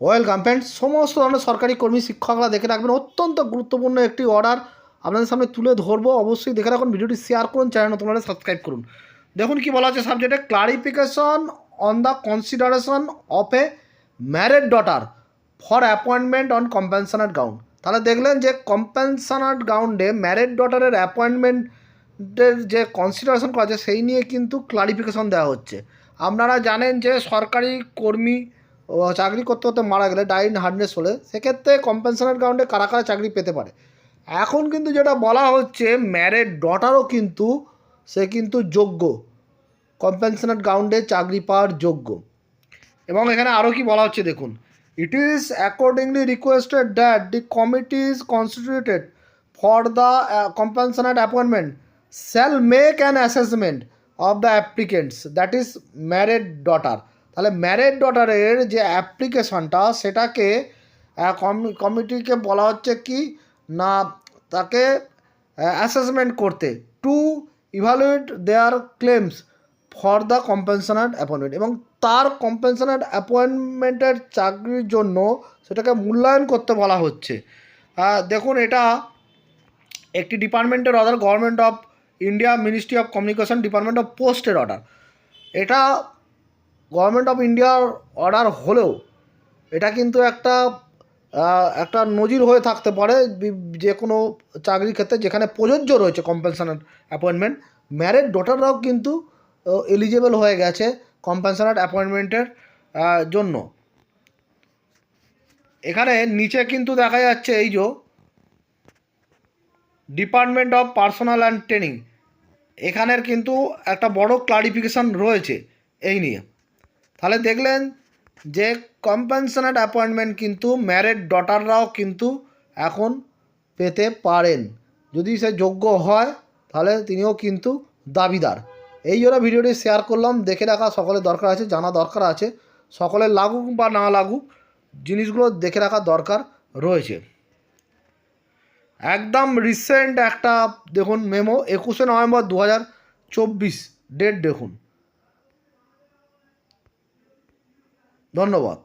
Welcome friends সমস্ত ধরনের সরকারি কর্মী, শিক্ষকরা দেখে রাখবেন। অত্যন্ত গুরুত্বপূর্ণ একটি অর্ডার আপনাদের সামনে তুলে ধরবো। অবশ্যই দেখে রাখুন, ভিডিওটি শেয়ার করুন চ্যানেল নতুন সাবস্ক্রাইব করুন। দেখুন কি বলা আছে সাবজেক্টে clarification on the consideration of a married daughter for appointment on compassionate ground তাহলে দেখলেন যে কম্পেনশনার গ্রাউন্ডে ম্যারেড ডটারের অ্যাপয়েন্টমেন্টের যে কনসিডারেশন করা আছে, সেই নিয়ে কিন্তু ক্লারিফিকেশন দেওয়া হচ্ছে। আপনারা জানেন যে সরকারি কর্মী চাকরি করতে করতে মারা গেলে ডাইন হার্ডনেস হলে, সেক্ষেত্রে কম্পেনশনের গ্রাউন্ডে কারা কারা চাকরি পেতে পারে? এখন কিন্তু যেটা বলা হচ্ছে ম্যারেড ডটারও কিন্তু, সে কিন্তু যোগ্য। কম্পেনশনের গ্রাউন্ডে চাকরি পাওয়ার যোগ্য। এবং এখানে আরও কি বলা হচ্ছে দেখুন it is accordingly requested that the committee is constituted for the compassionate appointment shall make an assessment of the applicants that is married daughter তাহলে ম্যারেড ডটারের যে অ্যাপ্লিকেশনটা সেটাকে কমিটিকে বলা হচ্ছে কি? না, তাকে অ্যাসেসমেন্ট করতে। To evaluate their claims for the compassionate appointment এবং তার কম্পেনশনার অ্যাপয়েন্টমেন্টের চাকরির জন্য সেটাকে মূল্যায়ন করতে বলা হচ্ছে। দেখুন, এটা একটি ডিপার্টমেন্টের order government of India ministry of communication department of পোস্টের অর্ডার এটা গভর্নমেন্ট অফ ইন্ডিয়ার অর্ডার হলেও এটা কিন্তু একটা একটা নজির হয়ে থাকতে পারে যে কোনো চাকরির ক্ষেত্রে যেখানে প্রযোজ্য রয়েছে কম্পেনশনার অ্যাপয়েন্টমেন্ট ম্যারেড ডটাররাও কিন্তু এলিজেবল হয়ে গেছে কম্পেনশনার অ্যাপয়েন্টমেন্টের জন্য। এখানে নিচে কিন্তু দেখা যাচ্ছে এই যে department of personnel and training এখানের কিন্তু একটা বড় ক্লারিফিকেশান রয়েছে এই নিয়ে। তাহলে দেখলেন যে কম্পেনশনার অ্যাপয়েন্টমেন্ট কিন্তু ম্যারেড ডটাররাও কিন্তু এখন পেতে পারেন। যদি সে যোগ্য হয়, তাহলে তিনিও কিন্তু দাবিদার। এই জন্য ভিডিওটি শেয়ার করলাম, দেখে রাখা সকলের দরকার আছে, জানা দরকার আছে। সকলের লাগুক বা না লাগুক, জিনিসগুলো দেখে রাখা দরকার রয়েছে। একদম রিসেন্ট একটা দেখুন মেমো একুশে নভেম্বর দু হাজার চব্বিশ ডেট দেখুন। ধন্যবাদ।